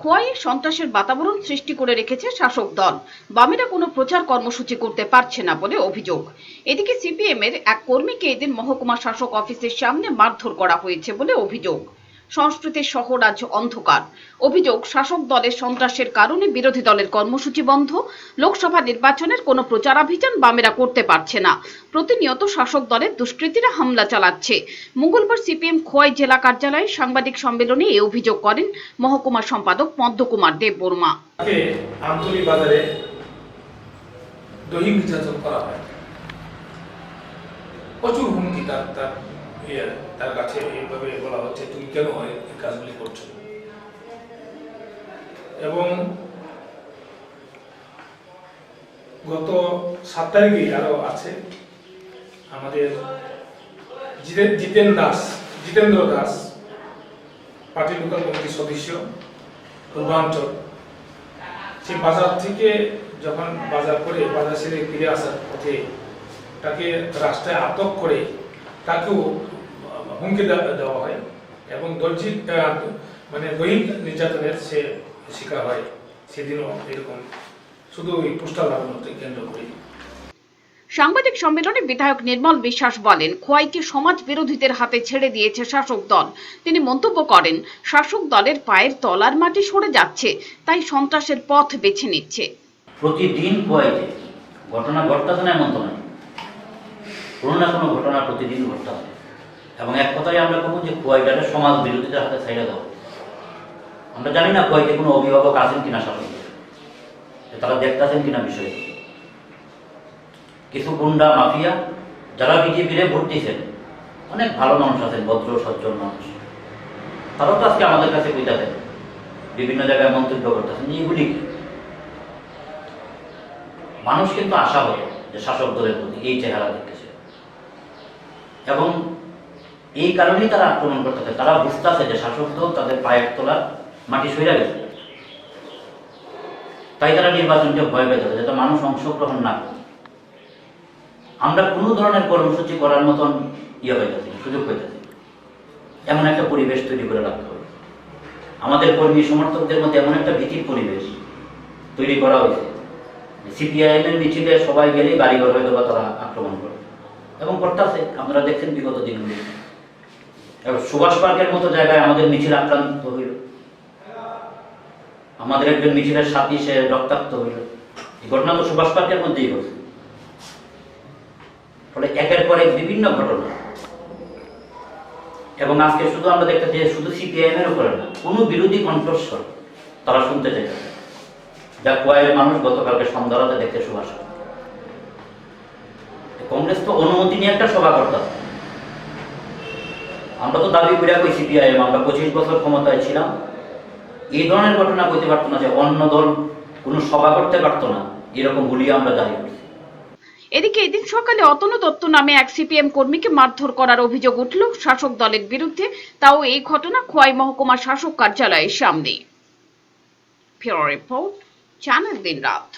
খোয়াইয়ে সন্ত্রাসের বাতাবরণ সৃষ্টি করে রেখেছে শাসক দল। বামেরা কোনো প্রচার কর্মসূচি করতে পারছে না বলে অভিযোগ। এদিকে সিপিএম এর এক কর্মীকে এদিন মহকুমা শাসক অফিসের সামনে মারধর করা হয়েছে বলে অভিযোগ। সংস্কৃতির শহর আজ অন্ধকার। অভিযোগ, শাসক দলের সন্ত্রাসের কারণে বিরোধী দলের কর্মসূচি বন্ধ। লোকসভা নির্বাচনের কোনো প্রচারাভিযান বামেরা করতে পারছে না। প্রতিনিয়ত শাসক দলের দুষ্কৃতীরা হামলা চালাচ্ছে। মঙ্গলবার সিপিএম খোয়াই জেলা কার্যালয়ে সাংবাদিক সম্মেলনে এই অভিযোগ করেন মহকুমা সম্পাদক পদ্মকুমার দেব বর্মা। প্রচুর হুমকি তার ইয়ে, কাছে এইভাবে বলা হচ্ছে তুমি কেন এই কাজগুলি করছ? এবং গত সাত তারিখে আরও আছে আমাদের জিতেন দাস জিতেন্দ্র দাস পার্টি লোকাল কমিটির সদস্য পূর্বাঞ্চল। সে বাজার থেকে যখন বাজার করে বাজার ছেড়ে ফিরে আসার পথে তাকে রাস্তায় আটক করে তাকেও হুমকি দেওয়া হয় এবং দর্জি মানে দৈহিক নির্যাতনের সে শিকার হয় সেদিনও এরকম। শুধু ওই পোস্টার লাগানোকে কেন্দ্র করে সাংবাদিক সম্মেলনে বিধায়ক নির্মল বিশ্বাস বলেন খোয়াইকে সমাজ বিরোধীদের হাতে ছেড়ে দিয়েছে শাসক দল। তিনি মন্তব্য করেন শাসক দলের পায়ের তলার মাটি সরে যাচ্ছে তাই সন্ত্রাসের পথ বেছে নিচ্ছে। প্রতিদিন কুয়াইতে ঘটনা ঘটতেছে না এমন তো নয় কোনো না কোনো ঘটনা প্রতিদিন ঘটতে হবে এবং এক কথায় আমরা বলব যে কুয়াইটারে সমাজ বিরোধীদের হাতে ছেড়ে দাও আমরা জানি না কুয়াইতে কোনো অভিভাবক আছেন কিনা যে তারা দেখতেছেন কিনা বিষয়ে। কিছু গুন্ডা, মাফিয়া, যারা বিজেপিরে ভোট দিয়েছেন, অনেক ভালো মানুষ আছেন, ভদ্র, সজ্জন মানুষ। তারাও তো আজকে আমাদের কাছে কইতাছেন, বিভিন্ন জায়গায় মন্তব্য করতেছেন যে এগুলি মানুষ কিন্তু আশা হতো যে শাসক দলের প্রতি এই চেহারা দেখতেছে। এবং এই কারণেই তারা আক্রমণ করতেছে তারা বুঝতেছে যে শাসক দল তাদের পায়ের তোলা মাটি সইরা গেছে। তাই তারা নির্বাচনকে ভয় পেতেছে যাতে মানুষ অংশগ্রহণ না করে। আমরা কোনো ধরনের কর্মসূচি করার মতন ইয়ে হইতেছি সুযোগ হয়ে হইতেছি এমন একটা পরিবেশ তৈরি করে রাখতে হবে। আমাদের কর্মী সমর্থকদের মধ্যে এমন একটা ভীতির পরিবেশ তৈরি করা হয়েছে সিপিআইএম এর মিছিলে সবাই গেলেই বাড়িঘর হয়তো বা তারা আক্রমণ করে এবং করতেছে আপনারা দেখছেন বিগত দিনগুলি। এবার সুভাষ পার্কের মতো জায়গায় আমাদের মিছিল আক্রান্ত হইল। আমাদের একজন মিছিলের সাথী, সে রক্তাক্ত হইল। এই ঘটনা তো সুভাষ পার্কের মধ্যেই হচ্ছে ফলে একের পর এক বিভিন্ন ঘটনা। এবং আজকে শুধু আমরা দেখতেছি শুধু সিপিআইএম এর উপরে না, কোনো বিরোধী কণ্ঠস্বর তারা শুনতে চাইছে যা কোয়াইয়ের মানুষ গতকালকে সন্ধ্যারাতে দেখতে সুভাষ। কংগ্রেস তো অনুমতি নিয়ে একটা সভা করতাম আমরা তো দাবি করে কই সিপিআইএম আমরা পঁচিশ বছর ক্ষমতায় ছিলাম। এই ধরনের ঘটনা কইতে পারতো না যে অন্য দল কোনো সভা করতে পারতো না, এরকম হুলিয়া আমরা জারি করছি। এদিকে এদিন সকালে অতনু দত্ত নামে এক সিপিএম কর্মীকে মারধর করার অভিযোগ উঠল শাসক দলের বিরুদ্ধে। তাও এই ঘটনা খোয়াই মহকুমা শাসক কার্যালয়ের সামনে। ফেরো রিপোর্ট, চ্যানেল দিন রাত।